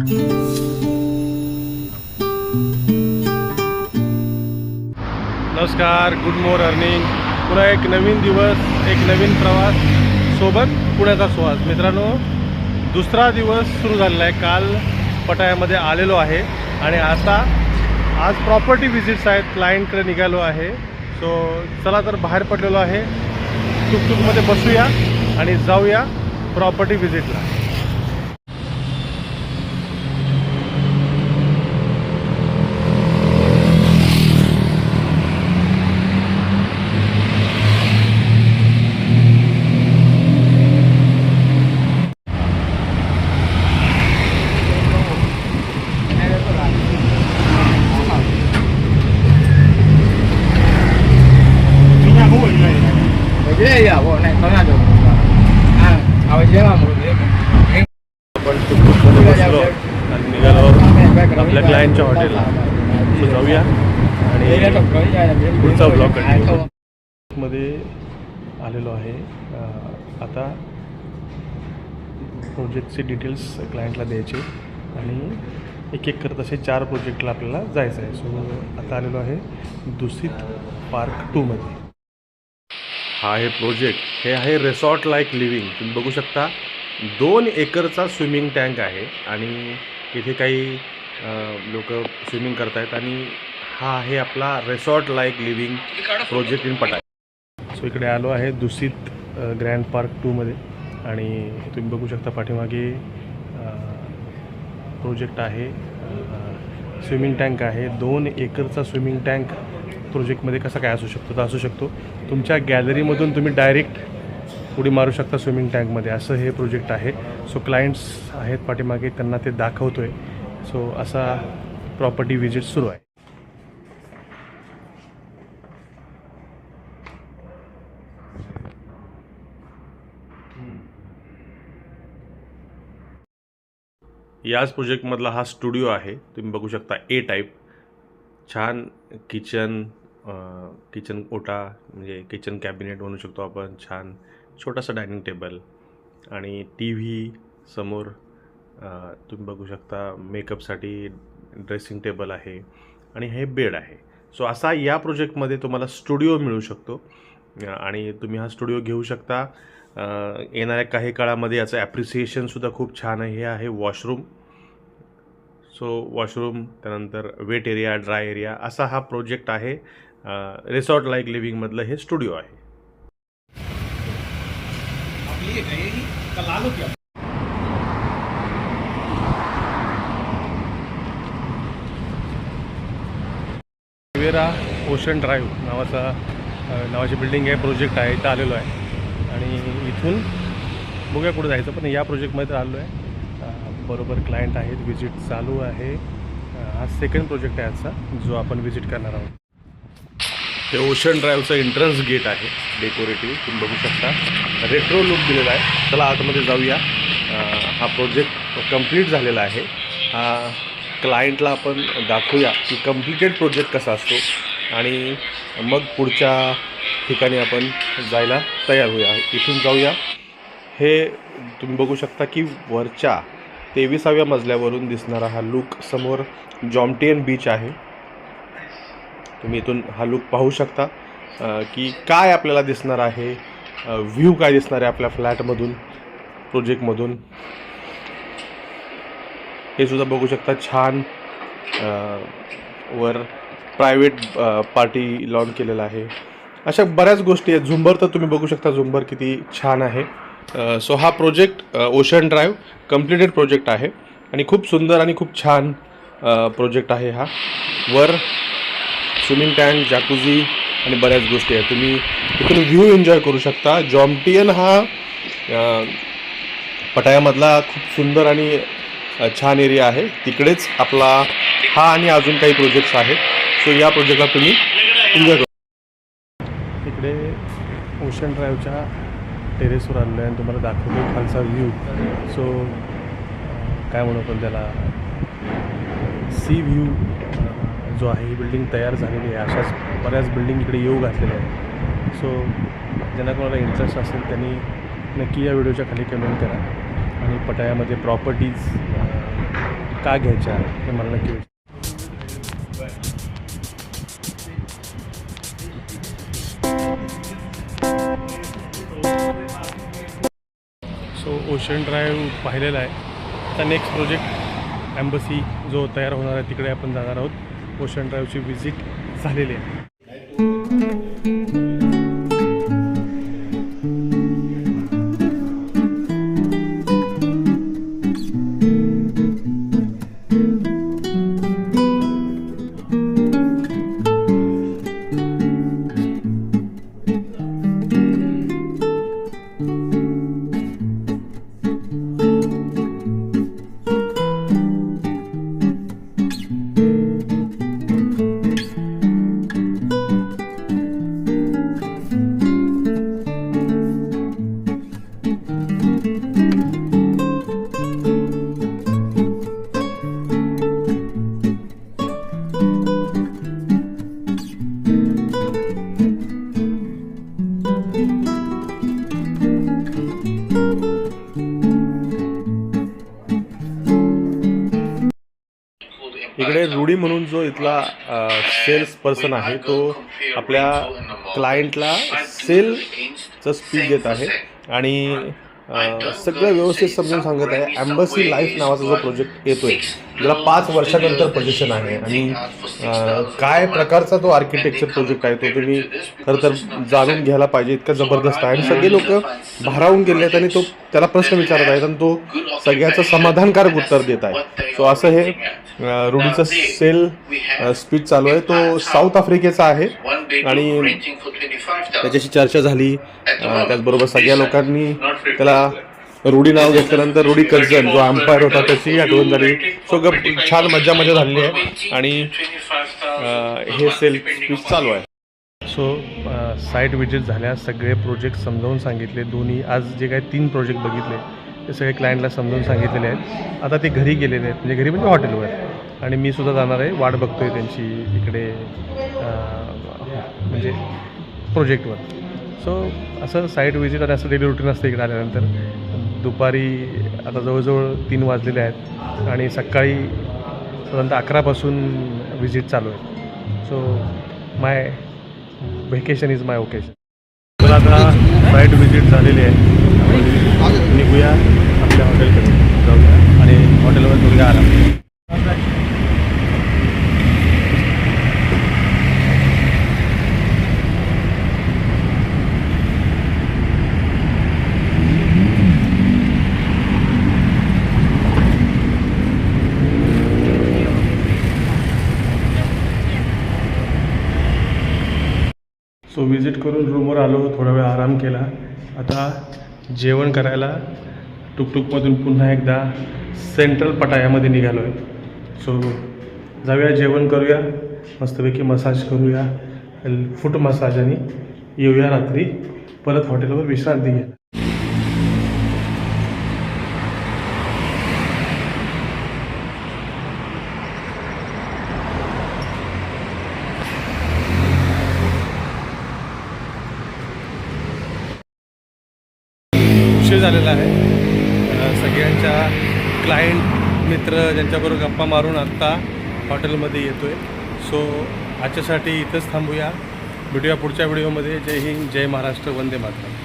नमस्कार good morning पुन्हा एक नवीन दिवस एक नवीन प्रवास. सोबत पुण्याचा सुवास. मित्रांनो दुसरा दिवस सुरू झालेला आहे. काल पटायामध्ये आलेलो आहे आणि आता आज प्रॉपर्टी व्हिजिट्स आहेत. क्लायंटकडे निघालो आहे. सो चला तर बाहेर पडलेलो आहे. टुकटुकमध्ये बसूया आणि जाऊया प्रॉपर्टी व्हिजिटला आपण टुकटुकमध्ये बसलो आणि निघालो आपल्या क्लायंटच्या हॉटेलला सो जाऊया आणि पुढचा ब्लॉगमध्ये आलेलो आहे आता प्रोजेक्टचे डिटेल्स क्लायंटला द्यायचे. आणि एक एक करत असे चार प्रोजेक्टला आपल्याला जायचं आहे. सो आता आलेलो आहे दुसित पार्क टूमध्ये हा आहे प्रोजेक्ट हे आहे रिसॉर्ट लाईक लिव्हिंग तुम्ही बघू शकता दोन एकरचा स्विमिंग टँक आहे आणि इथे काही लोक स्विमिंग करत आहेत आणि हा आहे आपला resort like living project in Pattaya so इकडे आलो आहे दुसित ग्रँड पार्क टूमध्ये आणि तुम्ही बघू शकता पाठीमागे प्रोजेक्ट आहे स्विमिंग टँक आहे. दोन एकरचा स्विमिंग टँक प्रोजेक्टमध्ये कसा काय असू शकतो तर असू शकतो. तुमच्या गॅलरीमधून तुम्ही डायरेक्ट उडी मारू शकता स्विमिंग टँकमध्ये असं हे प्रोजेक्ट आहे. सो क्लायंट्स आहेत पाठीमागे त्यांना ते दाखवतो आहे सो असा प्रॉपर्टी व्हिजिट सुरू आहे. याच प्रोजेक्टमधला हा स्टुडिओ आहे. तुम्ही बघू शकता ए टाईप छान किचन किचन ओटा म्हणजे किचन कॅबिनेट म्हणू शकतो आपण छान. छोटासा डायनिंग टेबल आणि टी व्ही समोर तुम्ही बघू शकता मेकअपसाठी ड्रेसिंग टेबल आहे आणि हे बेड आहे. सो असा या प्रोजेक्टमध्ये तुम्हाला स्टुडिओ मिळू शकतो. आणि तुम्ही हा स्टुडिओ घेऊ शकता. येणाऱ्या काही काळामध्ये याचं ॲप्रिसिएशनसुद्धा खूप छान आहे. हे आहे वॉशरूम सो वॉशरूम त्यानंतर वेट एरिया ड्राय एरिया असा हा प्रोजेक्ट आहे. रिसॉर्ट लाईक लिव्हिंगमधलं हे स्टुडिओ आहे. वेरा ओशन ड्राईव्ह नावाचा नावाची बिल्डिंग आहे प्रोजेक्ट आहे इथं आलेलो आहे. आणि इथून बघूया कुठं जायचं पण या प्रोजेक्टमध्ये तर आलो आहे बरोबर क्लायंट आहेत व्हिजिट चालू आहे. हा सेकंड प्रोजेक्ट आहे आजचा जो आपण व्हिजिट करणार आहोत. हे ओशन ड्राईव्हचं एंट्रन्स गेट आहे डेकोरेटिव्ह तुम्ही बघू शकता. रेट्रो लुक दिलेला आहे. चला आतमध्ये जाऊया. हा प्रोजेक्ट कंप्लीट झालेला आहे. हा क्लायंटला आपण दाखवूया की कम्प्लिटेड प्रोजेक्ट कसा असतो. आणि मग पुढच्या ठिकाणी आपण जायला तयार होऊया. इथून जाऊया. हे तुम्ही बघू शकता की वरच्या तेविसाव्या मजल्यावरून दिसणारा हा लुक समोर जॉमटेन बीच आहे. तुम्ही इथून हा लुक पाहू शकता. की काय आपल्याला दिसणार आहे? व्ह्यू काय दिसणार आहे आपल्या फ्लॅटमधून प्रोजेक्टमधून हे सुद्धा बघू शकता छान. वर प्रायव्हेट पार्टी लॉन केलेला आहे. अशा बऱ्याच गोष्टी आहेत. झुंबर तर तुम्ही बघू शकता झुंबर किती छान आहे. सो हा project ocean drive completed project आहे. आणि खूप सुंदर आणि खूप छान प्रोजेक्ट आहे हा. वर स्विमिंग टँक जॅकुझी आणि बऱ्याच गोष्टी आहेत. तुम्ही इथून व्ह्यू एन्जॉय करू शकता. जॉम्टियन हा पटायामधला खूप सुंदर आणि छान एरिया आहे. तिकडेच आपला हा आणि अजून काही प्रोजेक्ट्स आहेत. सो या प्रोजेक्टला तुम्ही एन्जॉय करू तिकडे ओशन ड्राईव्हच्या टेरेसवर आलेलो आहे आणि तुम्हाला दाखवतो खालचा व्ह्यू. सो काय म्हणू आपण त्याला? Sea view. जो आहे ही बिल्डिंग तयार झालेली आहे. अशाच बऱ्याच बिल्डिंग इकडे येऊ घातलेल्या आहेत. सो ज्यांना कोणाला इंटरेस्ट असेल त्यांनी नक्की या व्हिडिओच्या खाली कमेंट करा. आणि पटायामध्ये प्रॉपर्टीज का घ्यायच्या हे मला नक्की विचार सो ओशन ड्राईव्ह पाहिलेला आहे. आता नेक्स्ट प्रोजेक्ट ॲम्बसी जो तयार होणार आहे तिकडे आपण जाणार आहोत. ओशन ड्राईव्हची व्हिजिट झालेली आहे. इकडे रूढी म्हणून जो इथला सेल्स पर्सन आहे तो आपल्या क्लायंटला सेलचं स्पीच देत आहे. आणि सगळं व्यवस्थित समजून सांगत आहे. ॲम्बसी लाईफ नावाचा जो प्रोजेक्ट येतोय ज्याला पाच वर्षानंतर पोझिशन आहे. आणि काय प्रकारचा तो आर्किटेक्चर प्रोजेक्ट आहे तो तुम्ही खरं तर जाणून घ्यायला पाहिजे. इतका जबरदस्त आहे. आणि सगळे लोक भारावून गेले आहेत आणि तो त्याला प्रश्न विचारत आहेत आणि तो सगळ्याचं समाधानकारक उत्तर देत आहे. सो असं हे अ, रुडीचं सेल स्पीच चालू आहे. तो साऊथ आफ्रिकेचा आहे. आणि त्याच्याशी चर्चा झाली. त्याचबरोबर सगळ्या लोकांनी त्याला रुडी नाव घेतल्यानंतर रुडी कर्जन जो अंपायर होता त्याची आठवण झाली. सो गप छान मजा मजा झालेली आहे. आणि हे सेल स्पीच चालू आहे. सो साईट विजिट झाल्या सगळे प्रोजेक्ट समजावून सांगितले. दोन्ही आज जे काही तीन प्रोजेक्ट बघितले ते सगळे क्लायंटला समजावून सांगितलेले आहेत. आता ते घरी गेलेले आहेत. म्हणजे घरी म्हणजे हॉटेलवर आणि मी सुद्धा जाणार आहे. वाट बघतोय त्यांची इकडे म्हणजे प्रोजेक्टवर सो असं साईट विजिट आणि असं डेली रुटीन असतं इकडे आल्यानंतर. दुपारी आता जवळजवळ तीन वाजलेले आहेत आणि सकाळी साधारणतः अकरापासून व्हिजिट चालू आहे so my vacation is my occasion तर आता साईट व्हिजिट झालेली आहे. निघूया आपल्या हॉटेलकडे जाऊया. आणि हॉटेलवर दुर्गा आराम. सो विजिट करून रूमवर आलो थोडा वेळ आराम केला. आता जेवण करायला टुकटुकमधून पुन्हा एकदा सेंट्रल पटायामध्ये निघालो आहे. सो जाऊया जेवण करूया. मस्तपैकी मसाज करूया. फूट मसाज आणि येऊया रात्री. परत हॉटेलवर विश्रांती घ्या उशीर झालेला आहे. सगळ्यांच्या क्लायंट मित्र ज्यांच्याबरोबर गप्पा मारून आत्ता हॉटेलमध्ये येतो आहे सो आजच्यासाठी इथंच थांबूया. भेटूया पुढच्या व्हिडिओमध्ये जय हिंद जय महाराष्ट्र वंदे मातरम.